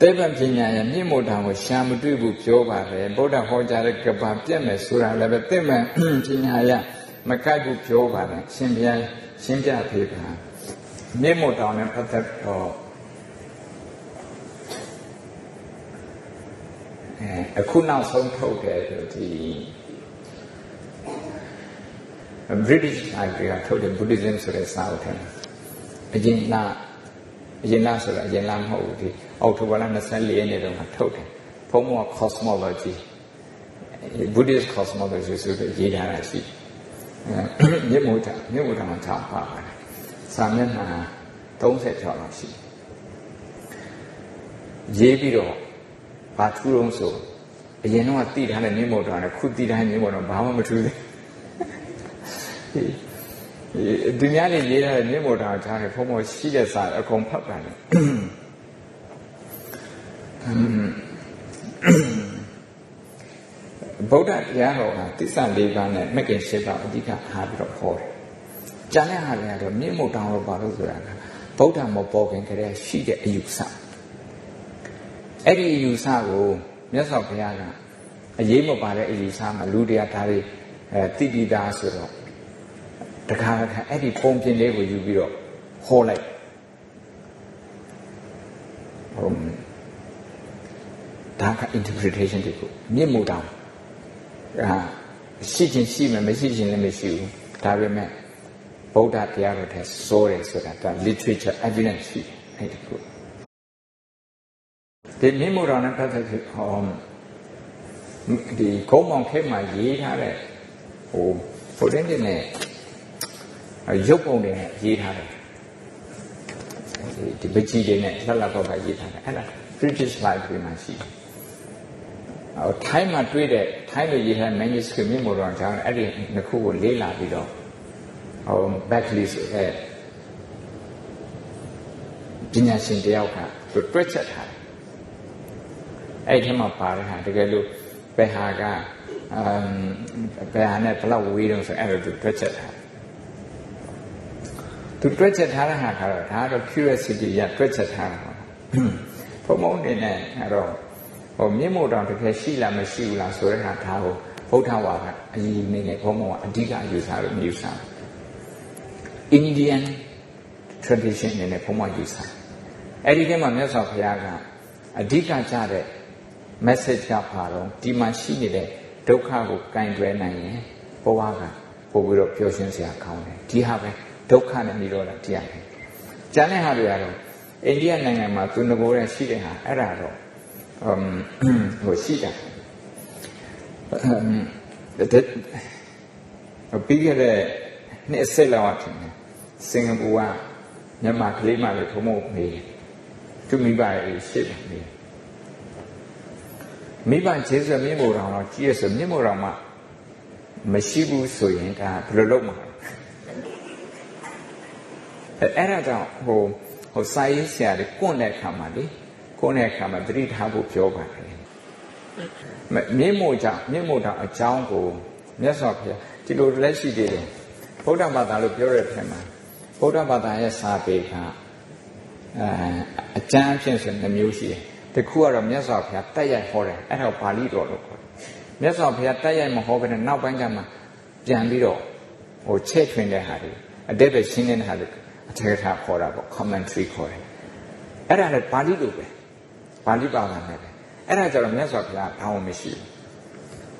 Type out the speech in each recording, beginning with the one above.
တေဗ္ဗပညာရဲ့မြင့်မို့တာကိုရှာမတွေ့ဘူးပြောပါတယ်ဗုဒ္ဓဟောကြားတဲ့ကဘာပြက်မယ်ဆိုတာလည်းပဲတေဗ္ဗပညာရမကိုက်ဘူးပြောပါတယ်ရှင်ဘုရားရှင်းပြပေးပါမြင့်မို့တောင်နဲ့ပတ်သက်တော့အဲအခုနောက်ဆုံးထုတ်တယ်ဒီ British Library ကထုတ်တဲ့ Buddhism ဆိုတဲ့စာအုပ်ထဲမှာအရင်က အရင်လားဆိုတော့အရင်လားမဟုတ်ဘူးဒီအောက်တိုဘာလ24ရက်နေ့တုန်းကထုတ်တယ်ဘုံမော cosmology Buddhist cosmology ဆိုပြီးရေးထားတာရှိမြင့်မို့တာမြင့်မို့တာမှာထားပါပါတယ်စာမျက်နှာ36လောက်ရှိရေးပြီးတော့ဘာထူးတော့ဆိုအရင်တော့တည်ထားတဲ့မြင့်မို့တာနဲ့ခုတည်ထားတဲ့မြင့်မို့တော့ဘာမှမထူးသေး ဒီများနေရေးထားတဲ့မြင့်မို့တာထားတယ်ဘုံမောရှိတဲ့စာအကုန်ဖတ်ပါတယ်ဗုဒ္ဓတရားတော်ဟာသစ္စာ၄ပါးနဲ့မဂ္ဂင်၈ပါးအဓိကအားပြီးတော့ဟောတယ်။ကျန်တဲ့ဟာတွေကတော့မြင့်မို့တောင်းလို့ပါလို့ဆိုတာကဗုဒ္ဓမပေါ်ခင်ကတည်းကရှိတဲ့အယူဆ။အဲ့ဒီအယူဆကိုမြတ်စွာဘုရားကအရေးမပါတဲ့အယူဆမှာလူတရားဒါတွေအဲတိတိသားဆိုတော့ တခါတခါအဲ့ဒီပုံပြင်လေးကိုယူပြီးတော့ဟောလိုက်ဟုတ်ဒါက interpretation တခုမြင့်မို့တောင်းအာရှိချင်းရှိမယ်မရှိချင်းလည်းမရှိဘူးဒါပေမဲ့ဗုဒ္ဓတရားတော်ထဲစိုးတယ်ဆိုတာဒါ literature evidence ရှိတယ်အဲ့ဒီကိုဒီမြင့်မို့တောင်းနဲ့ပတ်သက်ပြီးဟောဒီကုန်းမောင်ခဲမှာရေးထားတဲ့ဟိုဟိုတင်းတင်းနဲ့ ရုပ်ပုံတွေနဲ့ရေးထားတယ်ဒီပကြီးတွေနဲ့လှလှတော့ပါရေးထားတယ်အဲ့ဒါ British Library မှာရှိတယ်ဟိုထိုင်းမှာတွေ့တဲ့ထိုင်းလိုရေးထား manuscript မြင့်မို့တော့ကျွန်တော်အဲ့ဒီနှစ်ခုကိုလေးလာပြီးတော့ဟို backlist ဆိုတဲ့ပညာရှင်တယောက်ကသူတွက်ချက်ထားတယ်အဲ့ဒီမှာပါတဲ့ဟာတကယ်လို့ဘယ်ဟာကအမ်ဘယ်ဟာနဲ့ဘယ်လောက်ဝေးတုံးဆိုအဲ့လိုသူတွက်ချက်ထားတယ် သူတွက်ချက်ထားတဲ့ဟာကတော့ဒါကတော့ curiosity ရတွက်ချက်ထားတာပေါ့ဘုံဘုံနေနဲ့အဲ့တော့ဟိုမြင့်မို့တောင်တကယ်ရှိလားမရှိဘူးလားဆိုတဲ့ဟာဒါကိုဗုဒ္ဓဝါကအရင်နေနဲ့ဘုံဘုံကအဓိကယူဆလို့ယူဆ Indian tradition နေနဲ့ဘုံဘုံယူဆအဲ့ဒီထဲမှာမြတ်စွာဘုရားကအဓိကကြတဲ့ message ကပါတော့ဒီမှာရှိနေတဲ့ဒုက္ခကိုကင်တွယ်နိုင်ရင်ဘဝကပို့ပြီးတော့ပျော်ရွှင်စရာကောင်းတယ်ဒီဟာပဲ ဒုက္ခနဲ့နေတော့တာတရားပဲကျန်တဲ့ဟာတွေကတော့အိန္ဒိယနိုင်ငံမှာသူငကိုယ်ရရှိတဲ့ဟာအဲ့ဒါတော့အမ်ဟိုရှိတာအမ်ပြီးခဲ့တဲ့နှစ်ဆက်လောက်ထင်တယ်စင်ကာပူကမြန်မာကလေးမလေးထုံးမနေသူမိဘရဲ့ရှေ့နေမိဘကျေးဇူးမြင့်မို့တော်တော့ကြီးရဆိုမြင့်မို့တော်မှမရှိဘူးဆိုရင်ဒါဘယ်လိုလုပ်မှာ အဲ့ဒါကြောင့်ဟိုဟိုစာရေးဆရာတွေကွန့်တဲ့အခါမှာလေကွန့်တဲ့အခါမှာသတိထားဖို့ပြောပါတယ်မြင့်မို့ကြောင့်မြင့်မို့တော်အကြောင်းကိုမြတ်စွာဘုရားဒီလိုလက်ရှိသေးတယ်ဗုဒ္ဓဘာသာလို့ပြောတဲ့ဖြစ်မှာဗုဒ္ဓဘာသာရဲ့စာပေကအဲအကျမ်းအဖြစ်ဆိုနှမျိုးရှိတယ်တခုကတော့မြတ်စွာဘုရားတက်ရိုက်ဟောတယ်အဲ့ဒါကိုပါဠိတော်လို့ခေါ်တယ်မြတ်စွာဘုရားတက်ရိုက်မဟောဘဲနဲ့နောက်ပိုင်းကျမှပြန်ပြီးတော့ဟိုချဲ့ထွင်တဲ့ဟာတွေအတိတ်ပဲရှင်းနေတဲ့ဟာတွေ အထက်ထားခေါ်တာပေါ့ commentary ခေါ်တယ်အဲ့ဒါလည်းပါဠိလိုပဲပါဠိပါဠိနဲ့ပဲအဲ့ဒါကြတော့မြတ်စွာဘုရားဘာမှမရှိဘူး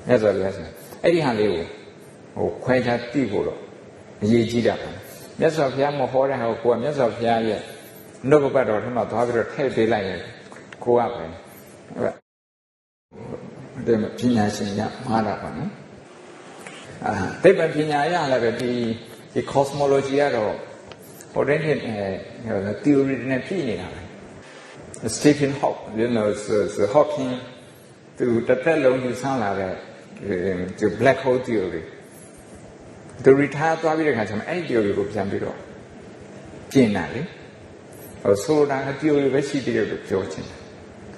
မြတ်စွာဘုရားဆိုအဲ့ဒီဟာလေးကိုဟိုခွဲခြားသိဖို့တော့အရေးကြီးတာပါမြတ်စွာဘုရားမဟောတဲ့ဟာကိုကိုကမြတ်စွာဘုရားရဲ့နှုတ်ကပတ်တော်ထဲမှာသွားပြီးတော့ထည့်ပေးလိုက်ရင်ကိုကပဲအဲ့ဒါပညာရှင်ရမှားတာပါနော်အာသိပ္ပံပညာရလည်းပဲဒီဒီ cosmology ကတော့ ဟိုတဲ့နှစ်အဲ theory နဲ့ပြည့်နေတာပဲ Stephen Hawking you know so, so Hawking သူတစ်သက်လုံးယူဆလာတဲ့ဒီ black hole theory သူ retire သွားပြီးတဲ့ခါကျမှအဲ့ဒီ theory ကိုပြန်ပြီးတော့ပြင်တာလေဟိုဆိုတာက theory ပဲရှိသေးတယ်လို့ပြောချင်တယ်